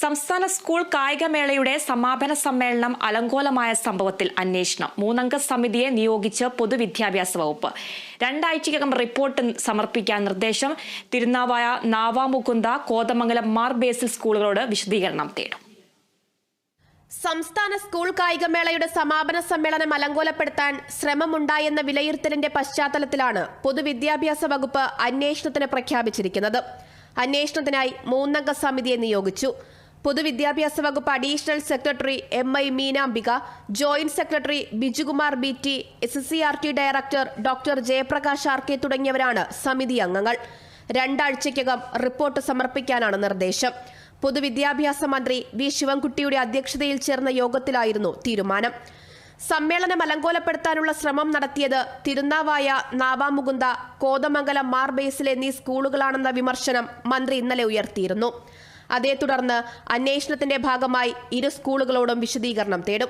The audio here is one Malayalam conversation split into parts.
സംസ്ഥാന സ്കൂൾ കായികമേളയുടെ സമാപന സമ്മേളനം അലങ്കോലമായ സംഭവത്തിൽ അന്വേഷണം. മൂന്നംഗ സമിതിയെ നിയോഗിച്ച് പൊതുവിദ്യാഭ്യാസ വകുപ്പ്. രണ്ടാഴ്ചയ്ക്കകം റിപ്പോർട്ട് സമർപ്പിക്കാൻ നിർദ്ദേശം. തിരുനാവായ നാവാമുകുന്ദ കോതമംഗലം മാർ ബേസിൽ സ്കൂളുകളോട് വിശദീകരണം തേടും. സംസ്ഥാന സ്കൂൾ കായികമേളയുടെ സമാപന സമ്മേളനം അലങ്കോലപ്പെടുത്താൻ ശ്രമമുണ്ടായെന്ന വിലയിരുത്തലിന്റെ പശ്ചാത്തലത്തിലാണ് പൊതുവിദ്യാഭ്യാസ വകുപ്പ് അന്വേഷണത്തിന് പ്രഖ്യാപിച്ചിരിക്കുന്നത്. അന്വേഷണത്തിനായി മൂന്നംഗ സമിതിയെ നിയോഗിച്ചു. പൊതുവിദ്യാഭ്യാസ വകുപ്പ് additional secretary M I Meenambika joint secretary Bijukumar B T S S C R T director doctor Jayaprakash R K തുടങ്ങിയവരാണ് സമിതി അംഗങ്ങൾ. രണ്ടാഴ്ചയ്ക്കകം റിപ്പോർട്ട് സമർപ്പിക്കാനാണ് നിർദ്ദേശം. പൊതുവിദ്യാഭ്യാസ മന്ത്രി വി ശിവൻകുട്ടിയുടെ അധ്യക്ഷതയിൽ ചേർന്ന യോഗത്തിലായിരുന്നു തീരുമാനം. സമ്മേളനം അലങ്കോലപ്പെടുത്താനുള്ള ശ്രമം നടത്തിയത് തിരുനാവായ നാവാമുകുന്ദ കോതമംഗലം മാർ ബേസിൽ എന്നീ സ്കൂളുകളാണെന്ന വിമർശനം മന്ത്രി ഇന്നലെ ഉയർത്തിയിരുന്നു. അതേ തുടർന്ന് അന്വേഷണത്തിന്റെ ഭാഗമായി ഇരു സ്കൂളുകളോടും വിശദീകരണം തേടും.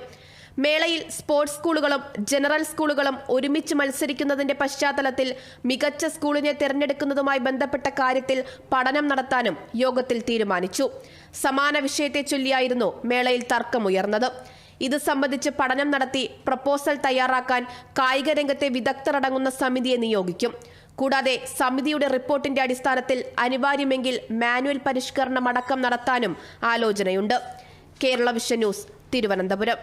മേളയിൽ സ്പോർട്സ് സ്കൂളുകളും ജനറൽ സ്കൂളുകളും ഒരുമിച്ച് മത്സരിക്കുന്നതിന്റെ പശ്ചാത്തലത്തിൽ മികച്ച സ്കൂളിനെ തിരഞ്ഞെടുക്കുന്നതുമായി ബന്ധപ്പെട്ട കാര്യത്തിൽ പഠനം നടത്താനും യോഗത്തിൽ തീരുമാനിച്ചു. സമാന വിഷയത്തെ ചൊല്ലിയായിരുന്നു മേളയിൽ തർക്കമുയർന്നത്. ഇത് സംബന്ധിച്ച് പഠനം നടത്തി പ്രപ്പോസൽ തയ്യാറാക്കാൻ കായിക രംഗത്തെ വിദഗ്ധരടങ്ങുന്ന സമിതിയെ നിയോഗിക്കും. കൂടാതെ സമിതിയുടെ റിപ്പോർട്ടിന്റെ അടിസ്ഥാനത്തിൽ അനിവാര്യമെങ്കിൽ മാനുവൽ പരിഷ്കരണം അടക്കം നടത്താനും ആലോചനയുണ്ട്. Kerala vision news Thiruvananthapuram.